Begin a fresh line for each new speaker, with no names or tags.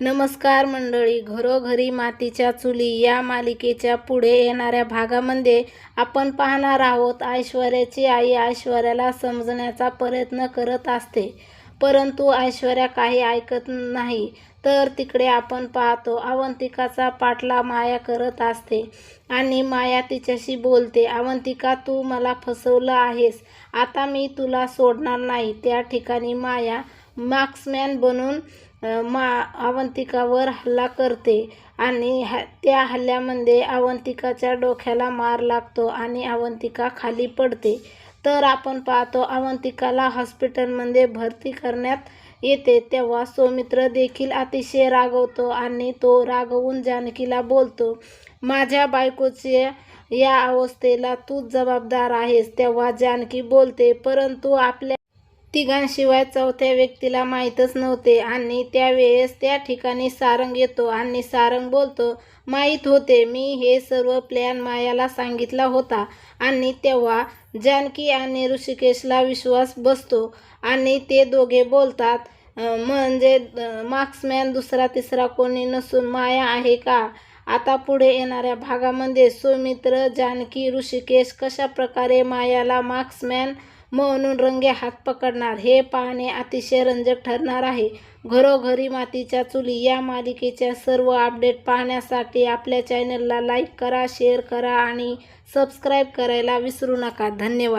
नमस्कार मंडळी घरोघरी मातीच्या चुली या मालिकेच्या पुढे येणाऱ्या भागामध्ये आपण पाहणार आहोत ऐश्वर्याची आई ऐश्वर्याला समजण्याचा प्रयत्न करत असते. परंतु ऐश्वर्या काही ऐकत नाही तर तिकडे आपण पाहतो अवंतिकाचा पाठला माया करत असते आणि माया तिच्याशी बोलते अवंतिका तू मला फसवलं आहेस. आता मी तुला सोडणार नाही. त्या ठिकाणी माया मार्क्समॅन बनून मा अवंतिकावर हल्ला करते आणि ह त्या हल्ल्यामध्ये अवंतिकाच्या डोक्याला मार लागतो आणि अवंतिका खाली पडते. तर आपण पाहतो अवंतिकाला हॉस्पिटलमध्ये भरती करण्यात येते तेव्हा सौमित्र देखील अतिशय रागवतो आणि तो रागवून जानकीला बोलतो माझ्या बायकोचे या अवस्थेला तूच जबाबदार आहेस तेव्हा जानकी बोलते परंतु आपल्या तिघांशिवाय चौथ्या व्यक्तीला माहीतच नव्हते आणि त्यावेळेस त्या ठिकाणी सारंग येतो आणि सारंग बोलतो माहीत होते मी हे सर्व प्लॅन मायाला सांगितला होता आणि तेव्हा जानकी आणि ऋषिकेशला विश्वास बसतो आणि ते दोघे बोलतात म्हणजे मार्क्समॅन दुसरा तिसरा कोणी नसून माया आहे का? आता पुढे येणाऱ्या भागामध्ये सुमित्र जानकी ऋषिकेश कशा प्रकारे मायाला मार्क्समॅन म्हणून रंगे हात पकडणार. हे पाहणे अतिशय रंजक ठरणार आहे. घरोघरी मातीच्या चुली या मालिकेच्या सर्व अपडेट पाहण्यासाठी आपल्या चॅनलला लाईक करा शेअर करा आणि सबस्क्राईब करायला विसरू नका. धन्यवाद.